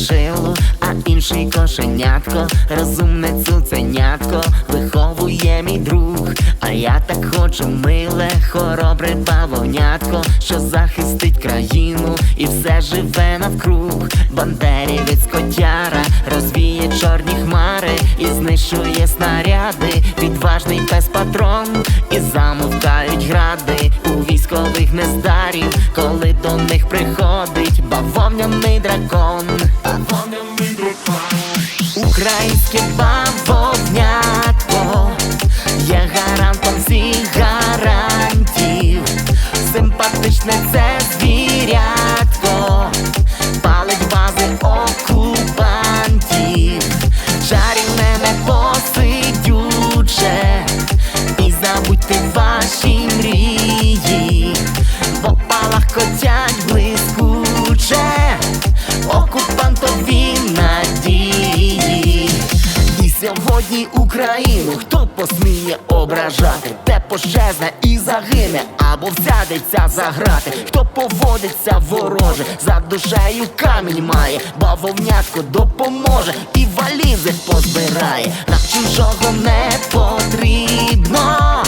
шиншилу, а інший кошенятко, розумне цуценятко, виховує мій друг. А я так хочу миле, хоробре бавовнятко, що захистить країну і все живе навкруг. Бандерівець котяра розвіє чорні хмари і знищує снаряди. Відважний пес патрон, і замовкають гради у військових нездарів, коли до них приходить бавовняний дракон. Українське бавовнятко є гарантом всіх гарантів. Симпатичне це звірятко, палить бази окупантів, чарівне непосидюче, і забудьте ваші мрії, в опалах котять блискуче, окупантові сьогодні Україну. Хто посміє ображати, те пощезне і загине, або взядеться за грати, хто поводиться вороже, за душею камінь має, бавовнятко допоможе і валізи позбирає, нам чужого не потрібно,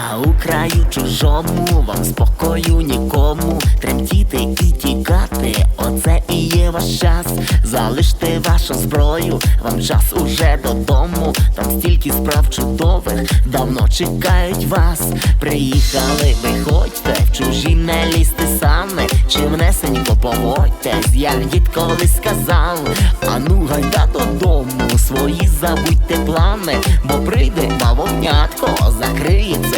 А у краю чужому вам спокою нікому тремтіти і тікати, оце і є ваш час. Залиште вашу зброю, вам час уже додому. Там стільки справ чудових, давно чекають вас. Приїхали, виходьте, в чужі не лізьте саме, чи внесенько поводьтесь, як дід колись сказав. А ну гайда додому, свої забудьте плани, бо прийде бавовнятко, закриє цей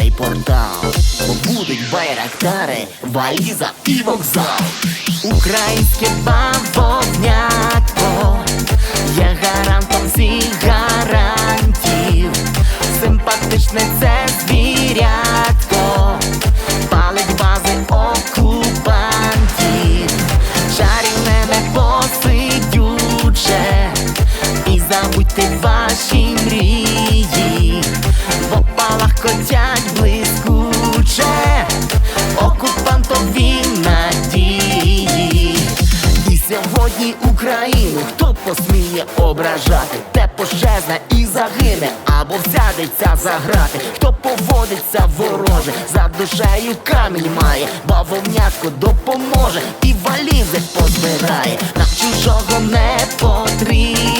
портал. Бо будуть байрактари, валіза і вокзал. Українське бавовнятко є гарантом всіх гарантів. Симпатичне це звірятко, палить бази окупантів, чарівне непосидюче, і забудьте ваші мрії, в опалах котять блискуче, сьогодні Україну. Хто посміє ображати, те пощезне і загине, або взядеться за грати, хто поводиться вороже, за душею камінь має, бавовнятко допоможе і валізи позбирає, нам чужого не потрібно